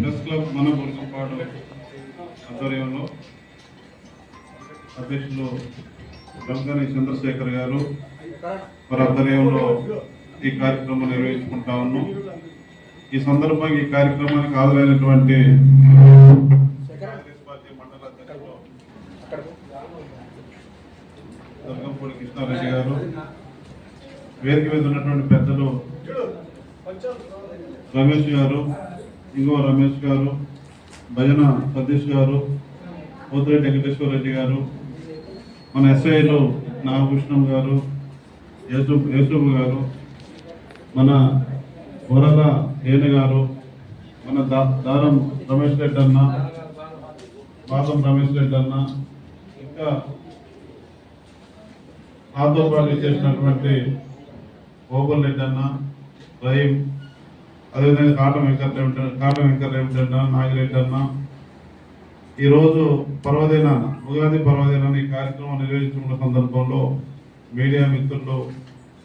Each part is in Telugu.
ప్రెస్ క్లబ్ మన బుర్గంపాడు ఆధ్వర్యంలో అధ్యక్షులు గంగని చంద్రశేఖర్ గారు వారి ఆధ్వర్యంలో ఈ కార్యక్రమం నిర్వహించుకుంటా ఉన్నాం. ఈ సందర్భంగా ఈ కార్యక్రమానికి హాజరైనటువంటి పార్టీ దుర్గంపూడి కృష్ణారెడ్డి గారు వేదిక మీద ఉన్నటువంటి పెద్దలు రమేష్ గారు ఇంకో రమేష్ గారు భజన సతీష్ గారు పోతిరెడ్డి వెంకటేశ్వర రెడ్డి గారు మన ఎస్ఐలు నాగభూషణం గారు యేసు యేసూబు గారు మన బొరల ఏన గారు మన దా దారం రమేష్ రెడ్డి అన్న బాదం రమేష్ రెడ్డి అన్న ఇంకా నాతో పాటు చేసినటువంటి ఓబల్ రెడ్డి అన్న రహీం అదేవిధంగా కాట వెంకట రెడ్డి కాట వెంకట రెడ్డి అన్న నాగిరెడ్డి అన్న ఈరోజు పర్వదినాన ఉగాది పర్వదినాన్ని ఈ కార్యక్రమం నిర్వహించుకున్న సందర్భంలో మీడియా మిత్రులు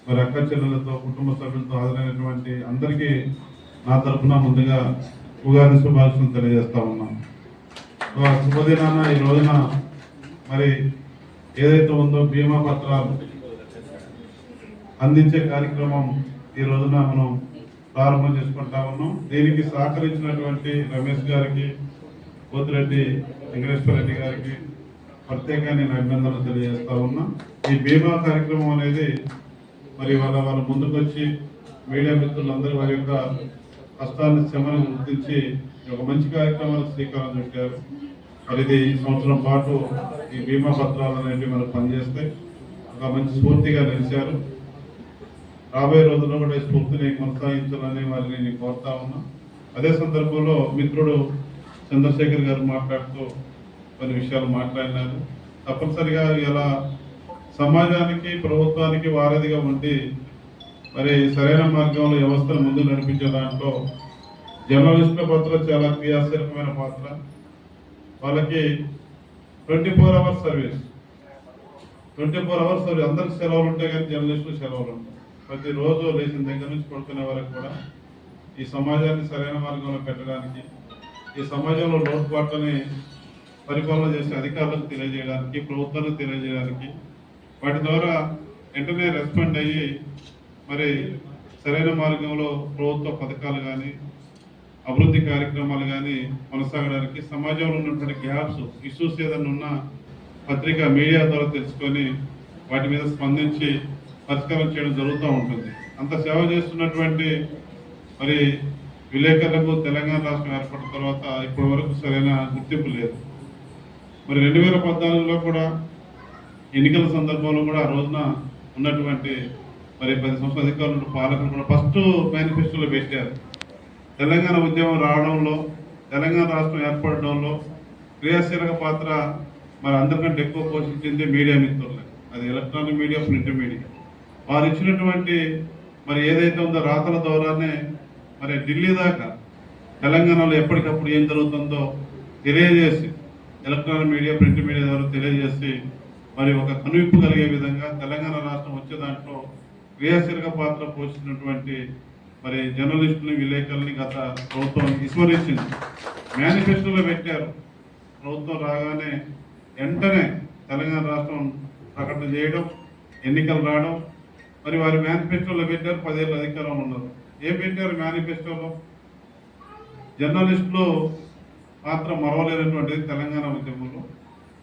మరి అక్క చెల్లెలతో కుటుంబ సభ్యులతో హాజరైనటువంటి అందరికీ నా తరఫున ముందుగా ఉగాది శుభాకాంక్షలు తెలియజేస్తా ఉన్నాం. శుభదినాన ఈ రోజున మరి ఏదైతే ఉందో బీమా పత్రాలు అందించే కార్యక్రమం ఈ రోజున మనం ప్రారంభం చేసుకుంటా ఉన్నాం. దీనికి సహకరించినటువంటి రమేష్ గారికి పోతిరెడ్డి వెంకటేశ్వర రెడ్డి గారికి ప్రత్యేకంగా నేను అభినందనలు తెలియజేస్తా ఉన్నా. ఈ బీమా కార్యక్రమం అనేది మరి వాళ్ళ వాళ్ళ ముందుకొచ్చి మీడియా మిత్రులందరూ వారి యొక్క కష్టాన్ని శ్రమను గుర్తించి ఒక మంచి కార్యక్రమాలకు శ్రీకారం చుట్టారు. మరి ఇది ఈ సంవత్సరం పాటు ఈ బీమా పత్రాలు అనేవి మనకు పనిచేస్తాయి. ఒక మంచి స్ఫూర్తిగా నిలిచారు. రాబోయే రోజుల్లో కూడా ఈ స్ఫూర్తిని కొనసాగించాలని వారిని నేను కోరుతా ఉన్నా. అదే సందర్భంలో మిత్రుడు చంద్రశేఖర్ గారు మాట్లాడుతూ కొన్ని విషయాలు మాట్లాడినారు. తప్పనిసరిగా ఇలా సమాజానికి ప్రభుత్వానికి వారధిగా ఉండి మరి సరైన మార్గంలో వ్యవస్థను ముందు నడిపించే దాంట్లో జర్నలిస్టుల పాత్ర చాలా క్రియాశీలకమైన పాత్ర. వాళ్ళకి twenty four hours service. Twenty four hours service. అందరికి సెలవులు ఉంటాయి కానీ జర్నలిస్టులు సెలవులు ఉంటాయి. ప్రతిరోజు లేచిన దగ్గర నుంచి పడుకునే వరకు కూడా ఈ సమాజాన్ని సరైన మార్గంలో పెట్టడానికి ఈ సమాజంలో లోటుపాట్లని పరిపాలన చేసే అధికారులకు తెలియజేయడానికి ప్రభుత్వాలకు తెలియజేయడానికి వాటి ద్వారా వెంటనే రెస్పాండ్ అయ్యి మరి సరైన మార్గంలో ప్రభుత్వ పథకాలు కానీ అభివృద్ధి కార్యక్రమాలు కానీ కొనసాగడానికి సమాజంలో ఉన్నటువంటి గ్యాప్స్ ఇష్యూస్ ఏదైనా ఉన్నా పత్రిక మీడియా ద్వారా తెలుసుకొని వాటి మీద స్పందించి పరిష్కారం చేయడం జరుగుతూ ఉంటుంది. అంత సేవ చేస్తున్నటువంటి మరి విలేకరులకు తెలంగాణ రాష్ట్రం ఏర్పడిన తర్వాత ఇప్పటి వరకు సరైన గుర్తింపు లేదు. మరి రెండు వేల పద్నాలుగులో కూడా ఎన్నికల సందర్భంలో కూడా ఆ రోజున ఉన్నటువంటి మరి పది సంవత్సరాల అధికారులు పాలకులు కూడా ఫస్ట్ మేనిఫెస్టోలో పెట్టారు. తెలంగాణ ఉద్యమం రావడంలో తెలంగాణ రాష్ట్రం ఏర్పడడంలో క్రియాశీలక పాత్ర మరి అందరికంటే ఎక్కువ పోషించింది మీడియా మిత్రులే. అది ఎలక్ట్రానిక్ మీడియా ప్రింట్ మీడియా. వారు ఇచ్చినటువంటి మరి ఏదైతే ఉందో రాతల ద్వారానే మరి ఢిల్లీ దాకా తెలంగాణలో ఎప్పటికప్పుడు ఏం జరుగుతుందో తెలియజేసి ఎలక్ట్రానిక్ మీడియా ప్రింట్ మీడియా ద్వారా తెలియజేసి మరి ఒక కనువిప్పు కలిగే విధంగా తెలంగాణ రాష్ట్రం వచ్చే దాంట్లో క్రియాశీలక పాత్ర పోషించినటువంటి మరి జర్నలిస్టులని విలేకరుల్ని గత ప్రభుత్వం విస్మరించింది. మేనిఫెస్టోలో పెట్టారు. ప్రభుత్వం రాగానే వెంటనే తెలంగాణ రాష్ట్రం ప్రకటన చేయడం ఎన్నికలు రావడం మరి వారి మేనిఫెస్టోలో పెట్టారు పదేళ్ళు అధికారంలో ఉన్నారు. ఏం పెట్టారు మేనిఫెస్టోలో? జర్నలిస్టులు పాత్ర మరవలేనటువంటిది తెలంగాణ ఉద్యమంలో.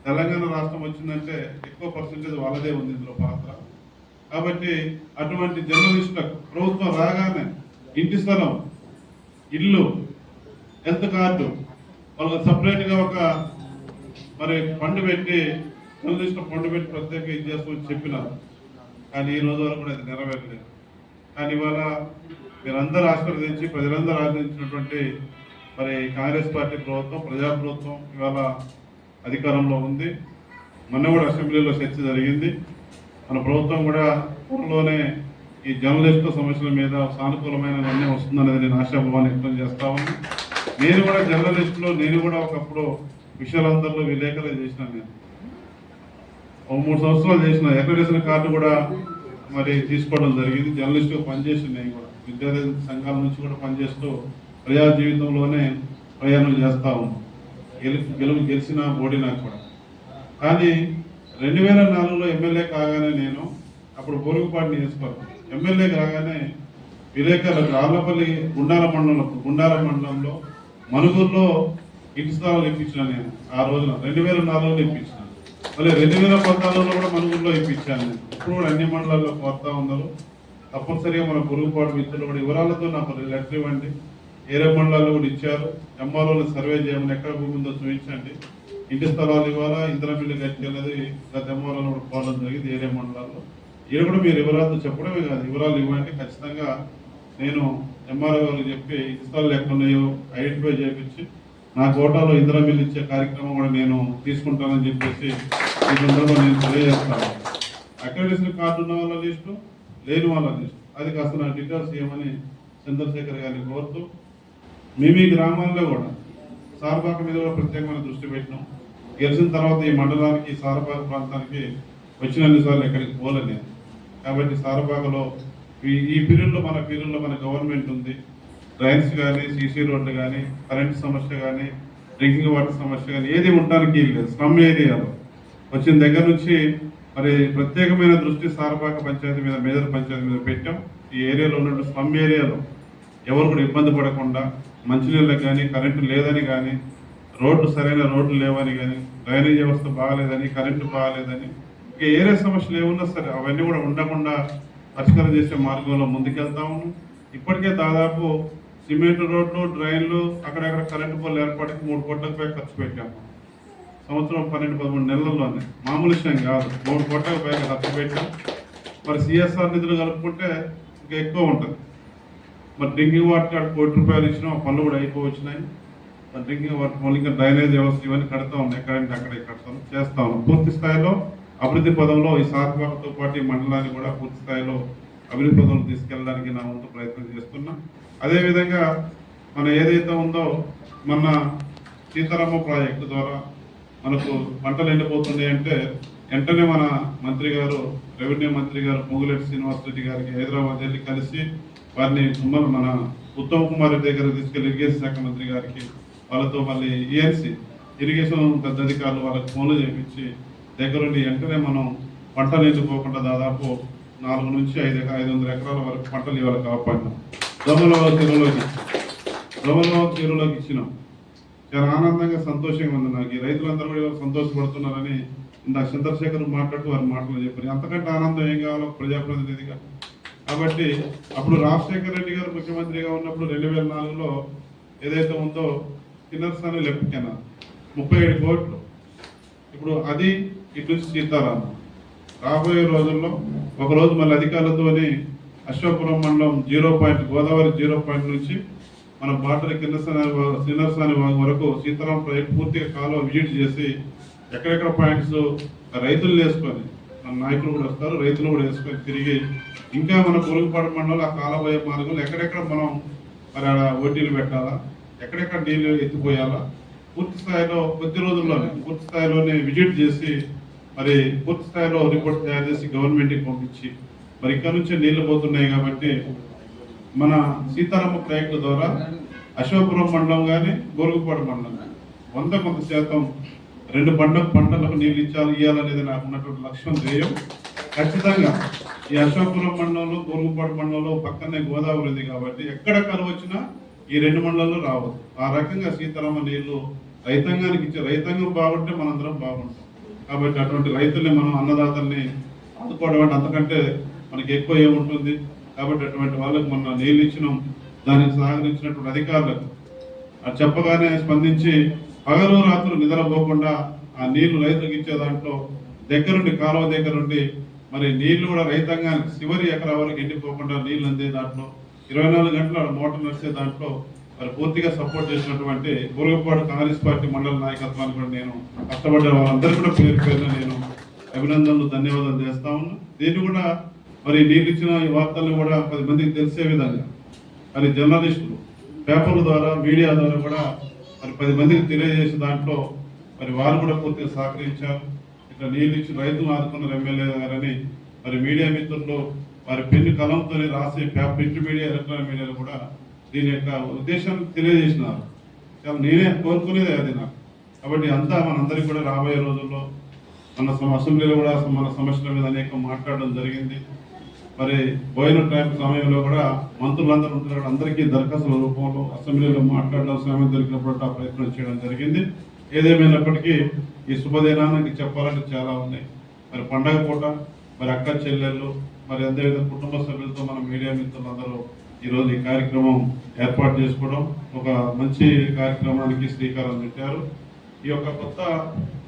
తెలంగాణ రాష్ట్రం వచ్చిందంటే ఎక్కువ పర్సెంటేజ్ వాళ్ళదే ఉంది ఇందులో పాత్ర. కాబట్టి అటువంటి జర్నలిస్టులకు ప్రభుత్వం రాగానే ఇంటి స్థలం ఇల్లు హెల్త్ కార్డు వాళ్ళకి సపరేట్గా ఒక మరి ఫండ్ పెట్టి జర్నలిస్టు ఫండ్ పెట్టి ప్రత్యేక ఇది చేస్తామని చెప్పినారు. కానీ ఈ రోజు వరకు కూడా అది నెరవేరలేదు. కానీ ఇవాళ మీరందరూ ఆశీర్వదించి ప్రజలందరూ ఆశీర్వదించినటువంటి మరి కాంగ్రెస్ పార్టీ ప్రభుత్వం ప్రజా ప్రభుత్వం ఇవాళ అధికారంలో ఉంది. మొన్న కూడా అసెంబ్లీలో చర్చ జరిగింది. మన ప్రభుత్వం కూడా త్వరలోనే ఈ జర్నలిస్టు సమస్యల మీద సానుకూలమైన నిర్ణయం వస్తుందనేది నేను ఆశాభావాన్ని వ్యక్తం చేస్తా ఉన్నాను నేను కూడా జర్నలిస్టులో నేను కూడా ఒకప్పుడు విషయాలందరిలో విలేకరులు చేసిన నేను. మూడు సంవత్సరాలు చేసిన అక్రిడేషన్ కార్డు కూడా మరి తీసుకోవడం జరిగింది. జర్నలిస్టుగా పనిచేసి నేను కూడా విద్యార్థి సంఘాల నుంచి కూడా పనిచేస్తూ ప్రజా జీవితంలోనే ప్రయాణం చేస్తూ ఉన్నాం. గెలు గెలుపు గెలిచినా ఓడినా కూడా. కానీ రెండు వేల నాలుగులో ఎమ్మెల్యే కాగానే నేను అప్పుడు బోరుగుపాటి నియోజకవర్గం ఎమ్మెల్యే కాగానే విలేకరులకు ఆర్లపల్లి గుండాల మండలంలో గుండాల మండలంలో మనుగురులో ఇంటి స్థలాలు ఇప్పించిన నేను ఆ రోజున. రెండు వేల నాలుగులో ఇప్పించిన. మళ్ళీ రెండు వేల పద్నాలుగులో కూడా మన ఊళ్ళో ఇప్పించాను. నేను ఇప్పుడు కూడా అన్ని మండలాల్లో కొత్త ఉన్నారు తప్పనిసరిగా మన పొరుగుపాటు మిత్రులు కూడా వివరాలతో నాకు లెటర్ ఇవ్వండి. ఏరే మండలాల్లో కూడా ఇచ్చారు. ఎంఆర్ఓలు సర్వే చేయమని ఎక్కడ భూమి ఉందో చూపించండి. ఇంటి స్థలాలు ఇవ్వాలా? ఇంద్ర బిల్లు కట్టేది గత ఎంఆర్ఓలో కూడా పోవడం జరిగింది ఏరే మండలాల్లో. ఇది కూడా మీరు వివరాలతో చెప్పడమే కాదు. వివరాలు ఇవ్వండి. ఖచ్చితంగా నేను ఎంఆర్ఓ గారికి చెప్పి ఇంటి స్థలాలు ఎక్కడ ఉన్నాయో ఐడెంటిఫై చేయించి నా కోటాలో ఇందిరా బిల్లు ఇచ్చే కార్యక్రమం కూడా నేను తీసుకుంటానని చెప్పేసి ఈ సందర్భంగా నేను తెలియజేస్తాను. అక్రెడిషన్ కార్డు ఉన్న వాళ్ళ లిస్టు లేని వాళ్ళ లిస్టు. అది కాస్త నా డీటెయిల్స్ ఇవ్వమని చంద్రశేఖర్ గారిని కోరుతూ మీ మీ గ్రామాల్లో కూడా సారపాక మీద కూడా ప్రత్యేకమైన దృష్టి పెట్టినాం. గెలిచిన తర్వాత ఈ మండలానికి సారపాక ప్రాంతానికి వచ్చినన్నిసార్లు ఎక్కడికి పోలే కాబట్టి సారపాకలో ఈ ఈ పీరియడ్లో మన పీరియడ్లో మన గవర్నమెంట్ ఉంది. డ్రైన్స్ కానీ సీసీ రోడ్లు కానీ కరెంట్ సమస్య కానీ డ్రింకింగ్ వాటర్ సమస్య కానీ ఏది ఉండడానికి లేదు. స్లమ్ ఏరియాలో వచ్చిన దగ్గర నుంచి మరి ప్రత్యేకమైన దృష్టి సారపాక పంచాయతీ మీద మేజర్ పంచాయతీ మీద పెట్టాం. ఈ ఏరియాలో ఉన్నట్టు స్లమ్ ఏరియాలో ఎవరు కూడా ఇబ్బంది పడకుండా మంచినీళ్ళకి కానీ కరెంటు లేదని కానీ రోడ్లు సరైన రోడ్లు లేవని కానీ డ్రైనేజ్ వ్యవస్థ బాగాలేదని కరెంటు బాగాలేదని ఇంకా ఏరియా సమస్యలు ఏమున్నా సరే అవన్నీ కూడా ఉండకుండా పరిష్కారం చేసే మార్గంలో ముందుకెళ్తాము ఇప్పటికే దాదాపు సిమెంట్ రోడ్లు డ్రైన్లు అక్కడక్కడ కరెంటు పోల్ ఏర్పాటుకి మూడు కోట్లకు పై ఖర్చు పెట్టాము సంవత్సరం పన్నెండు పదమూడు నెలల్లోనే. మామూలు విషయం కాదు. మూడు కోట్లకు పైగా ఖర్చు పెట్టాం. మరి సిఎస్ఆర్ నిధులు కలుపుకుంటే ఇంకా ఎక్కువ ఉంటుంది. మరి డ్రింకింగ్ వాటర్ కాడ కోటి రూపాయలు ఇచ్చిన పనులు కూడా అయిపోవచ్చినాయి మరి డ్రింకింగ్ వాటర్ పనులు ఇంకా డ్రైనేజ్ వ్యవస్థ ఇవన్నీ కడతా ఉన్నాయి ఎక్కడంటే అక్కడే కడతాం. చేస్తా ఉన్నాం. పూర్తి స్థాయిలో అభివృద్ధి పదంలో ఈ సాత్వాకతో పాటు ఈ మండలాన్ని కూడా పూర్తి స్థాయిలో అభివృద్ధి పదంలో తీసుకెళ్ళడానికి నా వంతు ప్రయత్నం చేస్తున్నా. అదేవిధంగా మన ఏదైతే ఉందో మన సీతారామ ప్రాజెక్టు ద్వారా మనకు పంటలు ఎండిపోతున్నాయి అంటే వెంటనే మన మంత్రి గారు రెవెన్యూ మంత్రి గారు పొంగులేటి శ్రీనివాస్ రెడ్డి గారికి హైదరాబాద్ వెళ్ళి కలిసి వారిని సుమన్ మన ఉత్తమ్ కుమార్ రెడ్డి దగ్గర తీసుకెళ్ళి ఇరిగేషన్ శాఖ మంత్రి గారికి వాళ్ళతో మళ్ళీ ఈఎన్సీ ఇరిగేషన్ పెద్ద అధికారులు వాళ్ళకి ఫోన్లు చేయించి దగ్గరుండి వెంటనే మనం పంటలు ఎండిపోకుండా దాదాపు నాలుగు నుంచి ఐదు ఐదు వందల ఎకరాల వరకు పంటలు ఇవాళ కాపాడినాం. దొమలో చెరువులోకి దొమలో చెరువులోకి ఇచ్చినాం. చాలా ఆనందంగా సంతోషంగా ఉంది నాకు. ఈ రైతులందరూ కూడా సంతోషపడుతున్నారని ఇందాక చంద్రశేఖర్ మాట్లాడుతూ వారి మాటలు చెప్పారు. అంతకంటే ఆనందం ఏం కావాలో ప్రజాప్రతినిధిగా. కాబట్టి అప్పుడు రాజశేఖర రెడ్డి గారు ముఖ్యమంత్రిగా ఉన్నప్పుడు రెండు వేల నాలుగులో ఏదైతే ఉందో కిన్నర్సాని లెఫ్ట్ కెనాల్ ముప్పై ఏడు కోట్లు. ఇప్పుడు అది ఇటు నుంచి రాబోయే రోజుల్లో ఒకరోజు మళ్ళీ అధికారులతోని అశ్వపురం మండలం zero point Godavari zero point నుంచి మన బాటల కింద శ్రీనరసాని వరకు సీతారాం ప్రాజెక్ట్ పూర్తిగా కాలువ విజిట్ చేసి ఎక్కడెక్కడ పాయింట్స్ రైతులు వేసుకొని మన నాయకులు కూడా వస్తారు రైతులు కూడా వేసుకొని తిరిగి ఇంకా మన పొరుగుపాడు మండలం ఆ కాలబోయే మార్గంలో ఎక్కడెక్కడ మనం మరి ఆడ ఓటీలు పెట్టాలా ఎక్కడెక్కడ నీళ్ళు ఎత్తిపోయాలా పూర్తి స్థాయిలో కొద్ది రోజుల్లోనే పూర్తి స్థాయిలోనే విజిట్ చేసి మరి పూర్తి స్థాయిలో రిపోర్ట్ తయారు చేసి గవర్నమెంట్కి పంపించి మరి ఇక్కడ నుంచే నీళ్ళు పోతున్నాయి కాబట్టి మన సీతారామ ప్రాజెక్టు ద్వారా అశోకపురం మండలం కానీ గోరుగుపాడు మండలం కానీ వంద కొంత శాతం రెండు పంట పంటలకు నీళ్ళు ఇచ్చాలి ఇవ్వాలనేది నాకు ఉన్నటువంటి లక్ష్యం ధ్యేయం. ఖచ్చితంగా ఈ అశోకపురం మండలంలో గోరుగుపాడు మండలంలో పక్కనే గోదావరి ఉంది కాబట్టి ఎక్కడ కరువు వచ్చినా ఈ రెండు మండలాల్లో రావద్దు. ఆ రకంగా సీతారామ నీళ్ళు రైతాంగానికి ఇచ్చే రైతాంగం బాగుంటే మనందరం బాగుంటాం. కాబట్టి అటువంటి రైతుల్ని మనం అన్నదాతల్ని ఆదుకోవడం అంటే అంతకంటే మనకి ఎక్కువ ఏముంటుంది? కాబట్టి అటువంటి వాళ్ళకు మొన్న నీళ్ళు ఇచ్చినాం. దానికి సహకరించినటువంటి అధికారులకు. అది చెప్పగానే స్పందించి పగలు రాత్రులు నిద్రపోకుండా ఆ నీళ్ళు రైతులకు ఇచ్చే దాంట్లో దగ్గరుండి కాలువ దగ్గరుండి మరి నీళ్ళు కూడా రైతాంగానికి చివరి ఎకరా వరకు ఎండిపోకుండా నీళ్ళు అందే దాంట్లో ఇరవై నాలుగు గంటలు ఆడ మోటార్ నడిచే దాంట్లో మరి పూర్తిగా సపోర్ట్ చేసినటువంటి గురుగపాడు కాంగ్రెస్ పార్టీ మండల నాయకత్వాన్ని కూడా నేను కష్టపడ్డ వాళ్ళందరూ కూడా పేరు పేరున నేను అభినందనలు ధన్యవాదాలు చేస్తా ఉన్నా. దీన్ని కూడా మరి నేను ఇచ్చిన ఈ వార్తలను కూడా పది మందికి తెలిసే విధంగా. మరి జర్నలిస్టులు పేపర్ల ద్వారా మీడియా ద్వారా కూడా మరి పది మందికి తెలియజేసే దాంట్లో మరి వారు కూడా పూర్తిగా సహకరించారు. ఇట్లా నీళ్ళు ఇచ్చి రైతులు ఆదుకున్నారు ఎమ్మెల్యే గారని మరి మీడియా మిత్రులు వారి పెన్ను కలంతో రాసే పేపర్ ప్రింట్ మీడియా ఎలక్ట్రానిక్ మీడియాలో కూడా దీని యొక్క ఉద్దేశం తెలియజేసినారు. నేనే కోరుకునేది అది నాకు. కాబట్టి అంతా మనందరికీ కూడా రాబోయే రోజుల్లో మన అసెంబ్లీలో కూడా మన సమస్యల మీద అనేక మాట్లాడడం జరిగింది. మరి పోయిన టైం సమయంలో కూడా మంత్రులందరూ ఉంటారు. అందరికీ దరఖాస్తుల రూపంలో అసెంబ్లీలో మాట్లాడడం సమయం దొరికినప్పుడు ఆ ప్రయత్నం చేయడం జరిగింది. ఏదేమైనప్పటికీ ఈ శుభదినానికి చెప్పాలంటే చాలా ఉన్నాయి. మరి పండగ పూట మరి అక్క చెల్లెళ్ళు మరి అదేవిధంగా కుటుంబ సభ్యులతో మన మీడియా మిత్రులందరూ ఈరోజు ఈ కార్యక్రమం ఏర్పాటు చేసుకోవడం ఒక మంచి కార్యక్రమానికి శ్రీకారం చుట్టారు. ఈ యొక్క కొత్త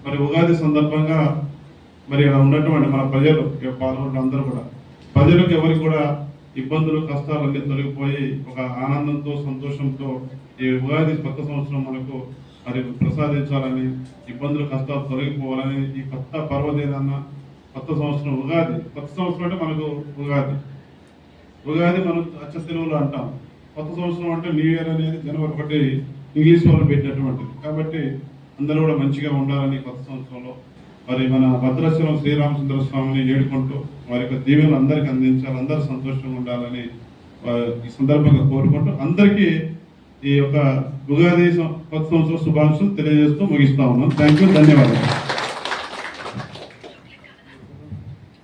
మరి ఉగాది సందర్భంగా మరి ఇక్కడ ఉన్నటువంటి మన ప్రజలు ఇక్కడ పాల్గొన్న అందరూ కూడా ప్రజలకు ఎవరికి కూడా ఇబ్బందులు కష్టాలు అన్ని తొలగిపోయి ఒక ఆనందంతో సంతోషంతో ఈ ఉగాది కొత్త సంవత్సరం మనకు మరి ప్రసాదించాలని ఇబ్బందులు కష్టాలు తొలగిపోవాలని ఈ కొత్త పర్వదినాన్న కొత్త సంవత్సరం ఉగాది. కొత్త సంవత్సరం అంటే మనకు ఉగాది. ఉగాది మనం అచ్చ తెలుగులో అంటాం. కొత్త సంవత్సరం అంటే న్యూ ఇయర్ అనేది జనవరి ఒకటి ఇంగ్లీష్ వాళ్ళు పెట్టినటువంటిది. కాబట్టి అందరూ కూడా మంచిగా ఉండాలని కొత్త సంవత్సరంలో మరి మన భద్రాచలం శ్రీరామచంద్ర స్వామిని ఏడుకుంటూ వారి యొక్క దీవెనలు అందరికీ అందించాలి అందరూ సంతోషంగా ఉండాలని ఈ సందర్భంగా కోరుకుంటూ అందరికీ ఈ యొక్క ఉగాది సంవత్సరం శుభాకాంక్షలు తెలియజేస్తూ ముగిస్తా ఉన్నాం. థ్యాంక్ యూ ధన్యవాదాలు.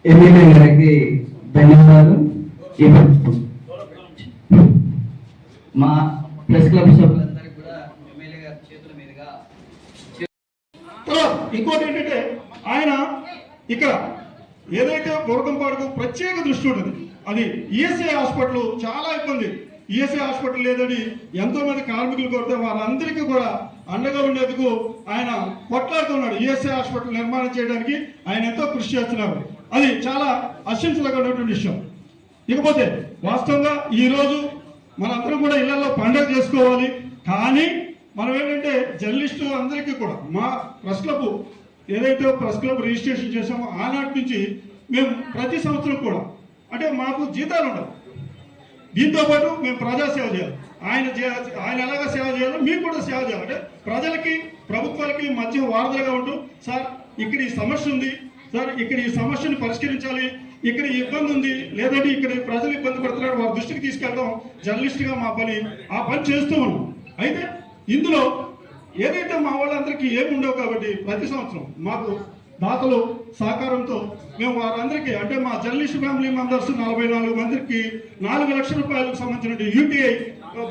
ఎమ్మెల్యే గారికి ధన్యవాదాలు. మా ప్రెస్ క్లబ్ సభ్యులందరికీ కూడా ఎమ్మెల్యే గారి చేతుల మీదుగా ఇంకోటి ఏంటంటే ఆయన ఇక్కడ ఏదైతే గోరకంపాడుకు ప్రత్యేక దృష్టి ఉంటుంది అది ఈఎస్ఐ హాస్పిటల్ చాలా ఇబ్బంది. ఈఎస్ఐ హాస్పిటల్ లేదని ఎంతో మంది కార్మికులు కొడితే వారందరికీ కూడా అండగా ఉండేందుకు ఆయన కొట్లాడుతున్నాడు. ఈఎస్ఐ హాస్పిటల్ నిర్మాణం చేయడానికి ఆయన ఎంతో కృషి చేస్తున్నారు. అది చాలా అశంసలమైనటువంటి విషయం. ఇకపోతే వాస్తవంగా ఈరోజు మనందరం కూడా ఇళ్ళలో పండుగ చేసుకోవాలి. కానీ మనం ఏంటంటే జర్నలిస్టు అందరికీ కూడా మా ప్రెస్ ఏదైతే ప్రెస్ క్లబ్ రిజిస్ట్రేషన్ చేసామో ఆనాటి నుంచి మేము ప్రతి సంవత్సరం కూడా అంటే మాకు జీతాలు ఉండవు. దీంతో పాటు మేము ప్రజాసేవ చేయాలి. ఆయన ఆయన ఎలాగ సేవ చేయాలో మీకు కూడా సేవ చేయాలి. అంటే ప్రజలకి ప్రభుత్వాలకి మధ్య వారధులుగా ఉంటూ సార్ ఇక్కడ ఈ సమస్య ఉంది సార్ ఇక్కడ ఈ సమస్యను పరిష్కరించాలి ఇక్కడ ఈ ఇబ్బంది ఉంది లేదంటే ఇక్కడ ప్రజలు ఇబ్బంది పడుతున్నారు వారి దృష్టికి తీసుకెళ్ళడం జర్నలిస్ట్గా మా పని ఆ పని చేస్తూ ఉన్నాం. అయితే ఇందులో ఏదైతే మా వాళ్ళందరికీ ఏమి ఉండవు కాబట్టి ప్రతి సంవత్సరం మాకు దాతలు సహకారంతో మేము వారందరికీ అంటే మా జర్నలిస్ట్ ఫ్యామిలీ మెంబర్స్ నలభై నాలుగు మందికి నాలుగు లక్షల రూపాయలకు సంబంధించిన యూటీఐ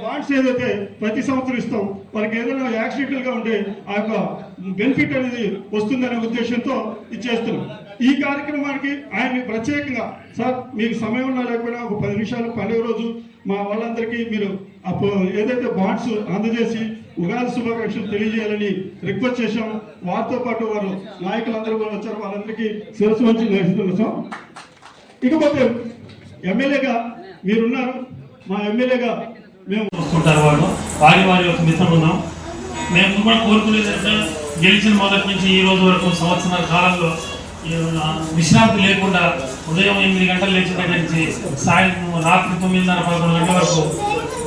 బాండ్స్ ఏదైతే ప్రతి సంవత్సరం ఇస్తాం వారికి ఏదైనా యాక్సిడెంటల్గా ఉంటే ఆ యొక్క బెనిఫిట్ అనేది వస్తుందనే ఉద్దేశంతో ఇది చేస్తున్నాం. ఈ కార్యక్రమానికి ఆయన్ని ప్రత్యేకంగా సార్ మీకు సమయం ఉన్నా లేకపోయినా ఒక పది నిమిషాలు పండుగ రోజు మా వాళ్ళందరికీ మీరు ఏదైతే బాండ్స్ అందజేసి ఉగాది శుభాకాంక్షలు తెలియజేయాలని రిక్వెస్ట్ చేశాం వారితో పాటు వారు నాయకులందరూ కూడా వచ్చారు. వాళ్ళందరికీ శిరస్సు వచ్చి నేర్చుతున్నాం ఇకపోతే ఎమ్మెల్యేగా మీరున్నారు. మా ఎమ్మెల్యేగా మేము వస్తుంటారు వాళ్ళు. వారి వారి యొక్క మిత్రులు ఉన్నాం. మేము కూడా కోరుకునేది గెలిచిన మొదటి నుంచి ఈ రోజు వరకు సంవత్సరాల కాలంలో విశ్రాంతి లేకుండా ఉదయం ఎనిమిది గంటలు లేచిన దగ్గర నుంచి సాయంత్రం రాత్రి తొమ్మిదిన్నర పదకొండు గంటల వరకు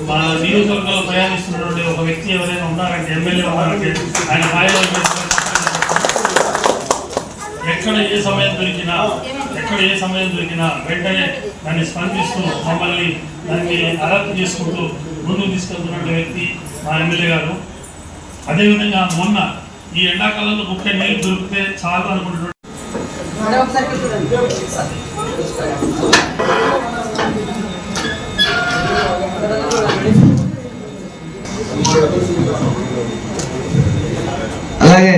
మా నియోజకవర్గంలో ప్రయాణిస్తున్నటువంటి ఒక వ్యక్తి ఎవరైనా ఉన్నారంటే ఎమ్మెల్యే ఉన్నారంటే ఆయన బాయిలో ఎక్కడ ఏ సమయం దొరికినా ఎక్కడ ఏ సమయం దొరికినా వెంటనే దాన్ని స్పందిస్తూ మమ్మల్ని దాన్ని అలర్ట్ చేసుకుంటూ ముందుకు తీసుకెళ్తున్నటువంటి వ్యక్తి మా ఎమ్మెల్యే గారు. అదేవిధంగా మొన్న ఈ ఎండాకాలంలో ముఖ్య నీళ్ళు దొరికితే చాలు అనుకుంటున్నాడు. అలాగే.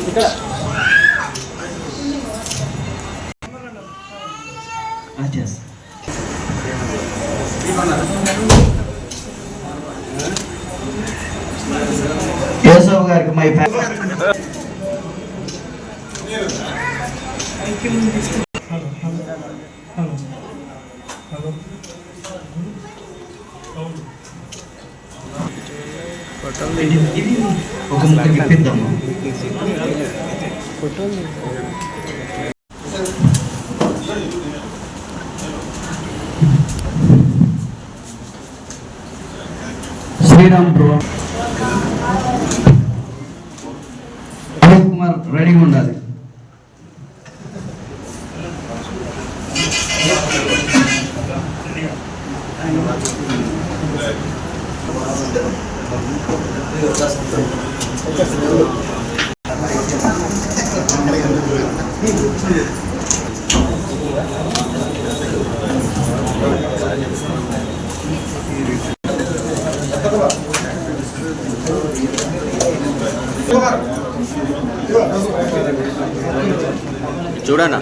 ఇక్కడ చేస్తా. కేశవ్ గారికి మై ఫ్యా- ఇది- ఇది ఒక ముక్క శ్రీరామ్ బ్రో. అశోక్ కుమార్ రెడీగా ఉండాలి. చూడనా?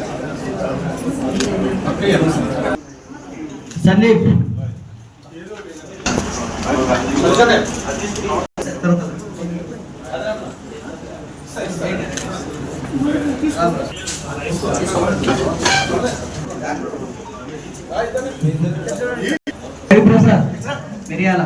సందీప్. ప్రసాద్ మిరియాల.